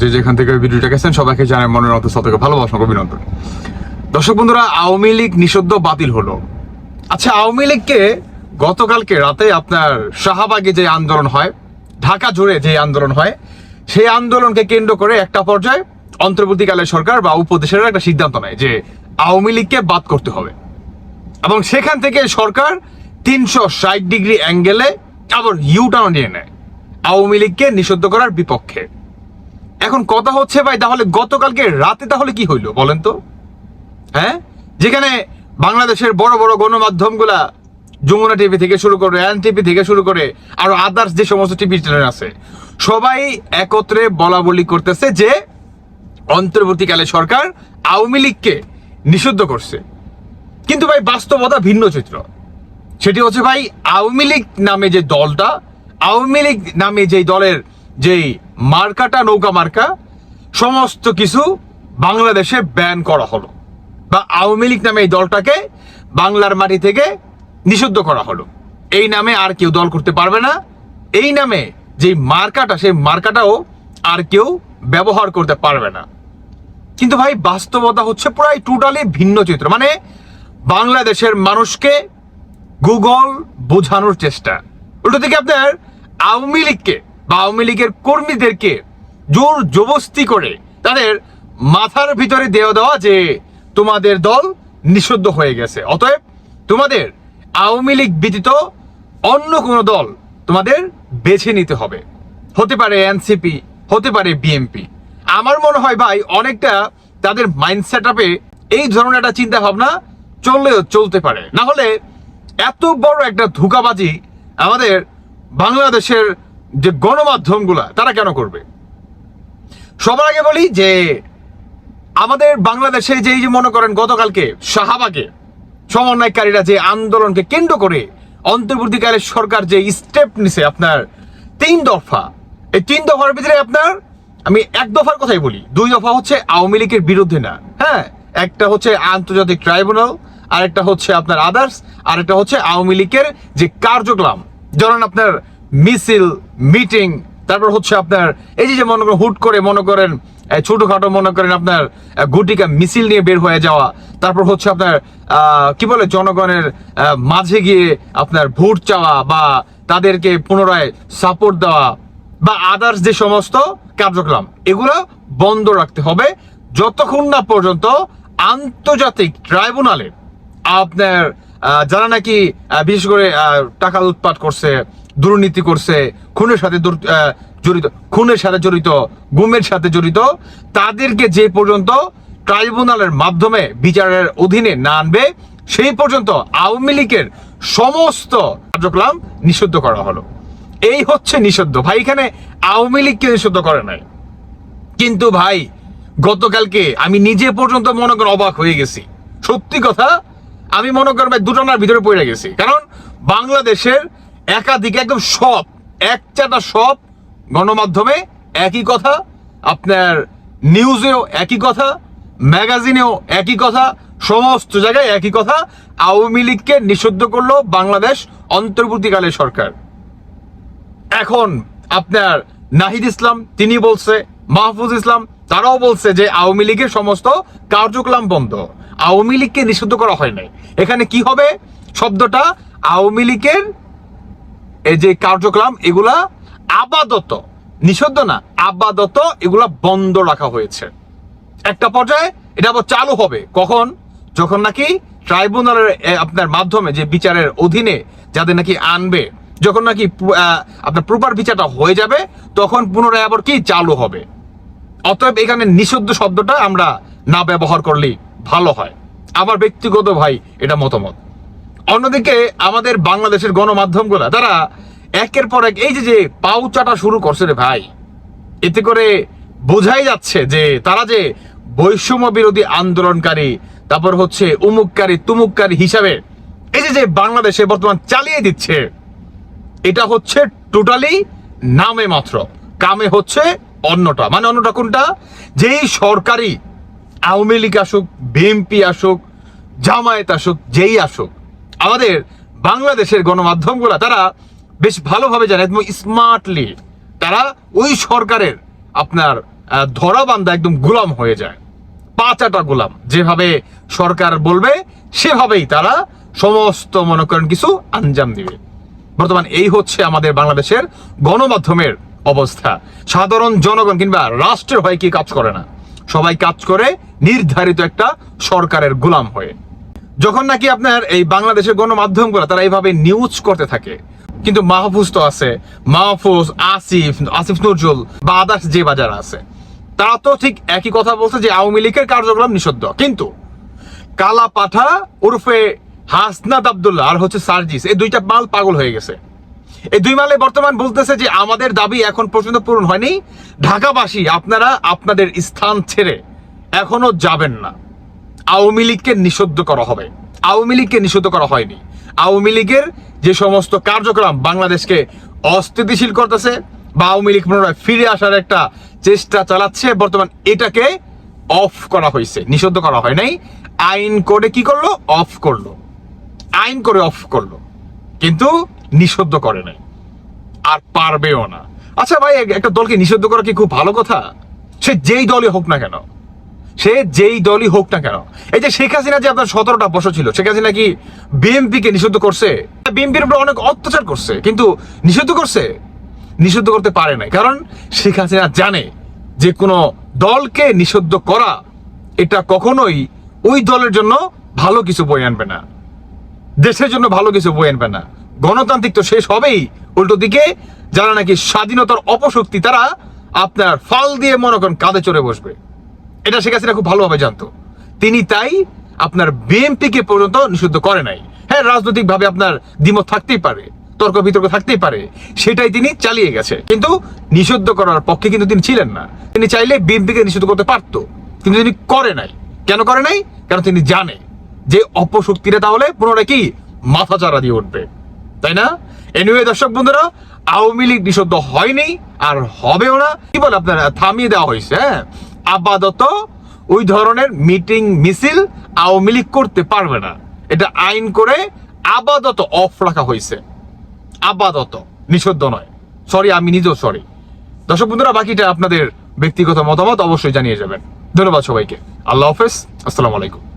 যে যেখান থেকে ভিডিওটা গেছেন সবাইকে মনের অভিনন্দন। দর্শক বন্ধুরা, আওয়ামী লীগ নিষিদ্ধ বাতিল হলো। আচ্ছা আওয়ামী লীগকে গতকালকে রাতে আপনার শাহবাগে যে আন্দোলন হয়, ঢাকা জুড়ে যে আন্দোলন হয়, সেই আন্দোলনকে কেন্দ্র করে একটা পর্যায়ে অন্তর্বর্তীকালে সরকার বা উপদেশের একটা সিদ্ধান্ত নেয় যে আওয়ামী লীগকে বাদ করতে হবে। এবং সেখান থেকে সরকার তিনশো ষাট ডিগ্রি অ্যাঙ্গেলে আবার ইউটার্ন নিয়ে নেয়। আওয়ামী লীগকে নিষিদ্ধ করার বিপক্ষে। এখন কথা হচ্ছে ভাই, তাহলে গতকালকে রাতে তাহলে কি হইল বলেন তো? হ্যাঁ? যেখানে বাংলাদেশের বড় বড় গণমাধ্যমগুলা যমুনা টিভি থেকে শুরু করে এন টিভি থেকে শুরু করে আরও আদার্স যে সমস্ত টিভি চ্যানেল আছে, সবাই একত্রে বলা বলি করতেছে যে অন্তর্বর্তীকালে সরকার আওয়ামী লীগকে নিষিদ্ধ করছে। কিন্তু ভাই, বাস্তবতা ভিন্ন চিত্র। সেটি হচ্ছে ভাই, আওয়ামী লীগ নামে যে দলটা আওয়ামী লীগ নামে যেই দলের যেই মার্কাটা, নৌকা মার্কা, সমস্ত কিছু বাংলাদেশে ব্যান করা হলো। বা আওয়ামী লীগ নামে এই দলটাকে বাংলার মাটি থেকে নিষিদ্ধ করা হলো। এই নামে আর কেউ দল করতে পারবে না। এই নামে যে মার্কাটা, সেই মার্কাটাও আর কেউ ব্যবহার করতে পারবে না। কিন্তু ভাই, বাস্তবতা হচ্ছে প্রায় টোটালি ভিন্ন চিত্র। মানে বাংলাদেশের মানুষকে গুগল বোঝানোর চেষ্টা। উল্টো থেকে আপনার আওয়ামী লীগকে বা আওয়ামী লীগের কর্মীদেরকে জোর জবস্তি করে তাদের মাথার ভিতরে দেওয়া দেওয়া যে তোমাদের দল নিষিদ্ধ হয়ে গেছে। অতএব তোমাদের আওয়ামী লীগ ব্যতীত অন্য কোনো দল তোমাদের বেছে নিতে হবে। হতে পারে এনসিপি, হতে পারে বিএমপি আমার মনে হয় ভাই, অনেকটা তাদের মাইন্ড সেট এই ধরনের একটা চিন্তা ভাবনা চললেও চলতে পারে। না হলে এত বড় একটা ধোকাবাজি আমাদের বাংলাদেশের যে গণমাধ্যমগুলা, তারা কেন করবে? সবার আগে বলি যে, আমাদের বাংলাদেশে যেই যে মনে করেন গতকালকে শাহবাগে সমন্বয়কারীরা যে আন্দোলনকে কেন্দ্র করে অন্তর্বর্তীকালে সরকার যে স্টেপ নিছে আপনার তিন দফা, এই তিন দফার ভিতরে আপনার, আমি এক দফার কথাই বলি, দুই দফা হচ্ছে আওয়ামী লীগের বিরুদ্ধে না হ্যাঁ? একটা হচ্ছে আন্তর্জাতিক ট্রাইব্যুনাল, আরেকটা হচ্ছে আপনার আদার্স আরেকটা হচ্ছে আওয়ামী লীগের যে কার্যক্রম, ধরেন আপনার মিছিল, মিটিং, তারপর হচ্ছে আপনার এই যে মনে করেন হুট করে মনে করেন ছোটখাটো মনে করেন আপনার গুটিকা মিছিল নিয়ে বের হয়ে যাওয়া, তারপর হচ্ছে আপনার কি বলে জনগণের মাঝে গিয়ে আপনার ভোট চাওয়া বা তাদেরকে পুনরায় সাপোর্ট দেওয়া বা আদার্স যে সমস্ত কার্যক্রম, এগুলো বন্ধ রাখতে হবে। যতক্ষণ না পর্যন্ত আন্তর্জাতিক ট্রাইব্যুনালে আপনার যারা নাকি বিশেষ করে টাকা লুটপাট করছে দুর্নীতি করছে, খুনের সাথে জড়িত, খুনের সাথে জড়িত, গুমের সাথে জড়িত, তাদেরকে যে পর্যন্ত ট্রাইব্যুনালের মাধ্যমে বিচারের অধীনে না আনবে, সেই পর্যন্ত আওয়ামী লীগের সমস্ত কার্যক্রম নিষিদ্ধ করা হলো। এই হচ্ছে নিষিদ্ধ। ভাই, এখানে আওয়ামী লীগকে নিষিদ্ধ করে নাই। কিন্তু ভাই, গতকালকে আমি নিজে পর্যন্ত মনে কর অবাক হয়ে গেছি। সত্যি কথা, আমি মনে করেন ভাই, দুটানার ভিতরে পড়ে গেছি। কারণ বাংলাদেশের একাধিক একদম সব এক একচাটা সব গণমাধ্যমে একই কথা, আপনার নিউজেও একই কথা, ম্যাগাজিনেও একই কথা, সমস্ত জায়গায় একই কথা। আওয়ামী লীগকে নিষিদ্ধ করল বাংলাদেশ অন্তর্বর্তীকালে সরকার। এখন আপনার নাহিদ ইসলাম, তিনি বলছে, মাহফুজ ইসলাম, তারাও বলছে যে আওয়ামী লীগের সমস্ত কার্যক্রম বন্ধ। আওয়ামী লীগকে নিষিদ্ধ করা হয় নাই। এখানে কি হবে? শব্দটা আওয়ামী লীগের এই যে কার্যক্রম, এগুলা আপাতত, নিষিদ্ধ না, আপাতত এগুলা বন্ধ রাখা হয়েছে। একটা পর্যায়ে এটা আবার চালু হবে। কখন? যখন নাকি ট্রাইব্যুনালের আপনার মাধ্যমে যে বিচারের অধীনে যাদের নাকি আনবে, যখন নাকি আপনার প্রপার বিচারটা হয়ে যাবে, তখন পুনরায় আবার কি চালু হবে? অতএব এখানে নিষিদ্ধ শব্দটা আমরা না ব্যবহার করলেই ভালো হয়। আমার ব্যক্তিগত ভাই এটা মতামত। অন্যদিকে আমাদের বাংলাদেশের গণমাধ্যমগুলা, তারা একের পর এক এই যে যে পাউচাটা শুরু করছে রে ভাই, এতে করে বোঝাই যাচ্ছে যে তারা যে বৈষম্য বিরোধী আন্দোলনকারী, তারপর হচ্ছে উমুককারী, তুমুককারী হিসাবে এই যে যে বাংলাদেশে বর্তমান চালিয়ে দিচ্ছে, এটা হচ্ছে টোটালি নামে মাত্র, কামে হচ্ছে অন্যটা। মানে অন্যটা কোনটা? যেই সরকারি আওয়ামী লীগ আসুক, বিএনপি আসুক, জামায়াত আসুক, যেই আসুক আমাদের বাংলাদেশের গণমাধ্যমগুলা, তারা বেশ ভালোভাবে জানে একদম স্মার্টলি তারা ওই সরকারের আপনার ধরা বান্ধা একদম গোলাম হয়ে যায়। পাঁচাটা গোলাম, যেভাবে সরকার বলবে, সেভাবেই তারা সমস্ত মনে করেন কিছু আঞ্জাম দিবে। বর্তমান এই হচ্ছে আমাদের বাংলাদেশের গণমাধ্যমের অবস্থা। সাধারণ জনগণ কিংবা রাষ্ট্রের হয়ে কি কাজ করে না। সবাই কাজ করে নির্ধারিত একটা সরকারের গোলাম হয়ে। যখন নাকি আপনার এই বাংলাদেশের গণমাধ্যমগুলো, তারা এইভাবে নিউজ করতে থাকে, কিন্তু মাহফুজ তো আছে, মাহফুজ, আসিফ আসিফ নজরুল বা আদার্স যে বাজার আছে, তারা তো ঠিক একই কথা বলছে যে আওয়ামী লীগের কার্যক্রম নিষিদ্ধ। কিন্তু কালা পাঠা ওরফে হাসনাত আব্দুল্লাহ আর হচ্ছে সার্জিস, এই দুইটা মাল পাগল হয়ে গেছে। এই দুই মালে বর্তমান বলতেছে যে আমাদের দাবি এখন পর্যন্ত পূরণ হয়নি। ঢাকাবাসী, আপনারা আপনাদের স্থান ছেড়ে এখনও যাবেন না। আওয়ামী লীগকে নিষিদ্ধ করা হবে। আওয়ামী লীগকে নিষিদ্ধ করা হয়নি। আওয়ামী লীগের যে সমস্ত কার্যক্রম বাংলাদেশকে অস্থিতিশীল করতেছে বা আওয়ামী লীগ পুনরায় ফিরে আসার একটা চেষ্টা চালাচ্ছে, বর্তমান এটাকে অফ করা হয়েছে, নিষিদ্ধ করা হয় নাই। আইন করে কি করল? অফ করল। আইন করে অফ করল। কিন্তু নিষিদ্ধ করে নাই। আর পারবেও না। আচ্ছা ভাই, একটা দলকে নিষিদ্ধ করা কি খুব ভালো কথা? সে যেই দলই হোক না কেন। সে যেই দলই হোক না কেন। এই যে শেখ হাসিনা যে আপনার সতেরোটা বছর ছিল, শেখ হাসিনা কি বিএনপি কে নিষিদ্ধ করছে? বিএনপির উপর অনেক অত্যাচার করছে, কিন্তু নিষিদ্ধ করছে? নিষিদ্ধ করতে পারে নাই, কারণ শেখ হাসিনা জানে যে কোনো দলকে নিষিদ্ধ করা, এটা কখনোই ওই দলের জন্য ভালো কিছু বই আনবে না। দেশের জন্য ভালো কিছু বই আনবে না। গণতান্ত্রিক তো শেষ হবেই উল্টো দিকে, যারা নাকি স্বাধীনতার অপশক্তি, তারা আপনার ফাল দিয়ে মনে করেন কাঁধে চড়ে বসবে। এটা শেখ হাসিনা খুব ভালোভাবে জানতো। তিনি তাই আপনার বিএনপি কে পর্যন্ত নিষিদ্ধ করে নাই। হ্যাঁ রাজনৈতিক ভাবে আপনার দ্বিমত থাকতেই পারে তর্ক বিতর্ক থাকতেই পারে, সেটাই তিনি চালিয়ে গেছে। কিন্তু নিষিদ্ধ করার পক্ষে কিন্তু তিনি ছিলেন না। তিনি চাইলে বিএনপি কে নিষিদ্ধ করতে পারতো, কিন্তু তিনি করে নাই। কেন করে নাই? কারণ তিনি জানে যে অপশক্তিরা তাহলে পুনরায় কি? মাথা চারা দিয়ে উঠবে। তাই না? এনিওয়ে দর্শক বন্ধুরা, আওয়ামী লীগ নিষিদ্ধ হয়নি আর হবেও না। কি বলে আপনার, থামিয়ে দেওয়া হয়েছে হ্যাঁ? আপাতত ওই ধরনের মিটিং মিছিল আওয়ামী লীগ করতে পারবে না। এটা আইন করে আপাতত অফ রাখা হয়েছে। আপাতত, নিষিদ্ধ নয়। সরি আমি নিজেও সরি দর্শক বন্ধুরা, বাকিটা আপনাদের ব্যক্তিগত মতামত অবশ্যই জানিয়ে যাবেন। ধন্যবাদ সবাইকে। আল্লাহ হাফেজ। আসসালামু আলাইকুম।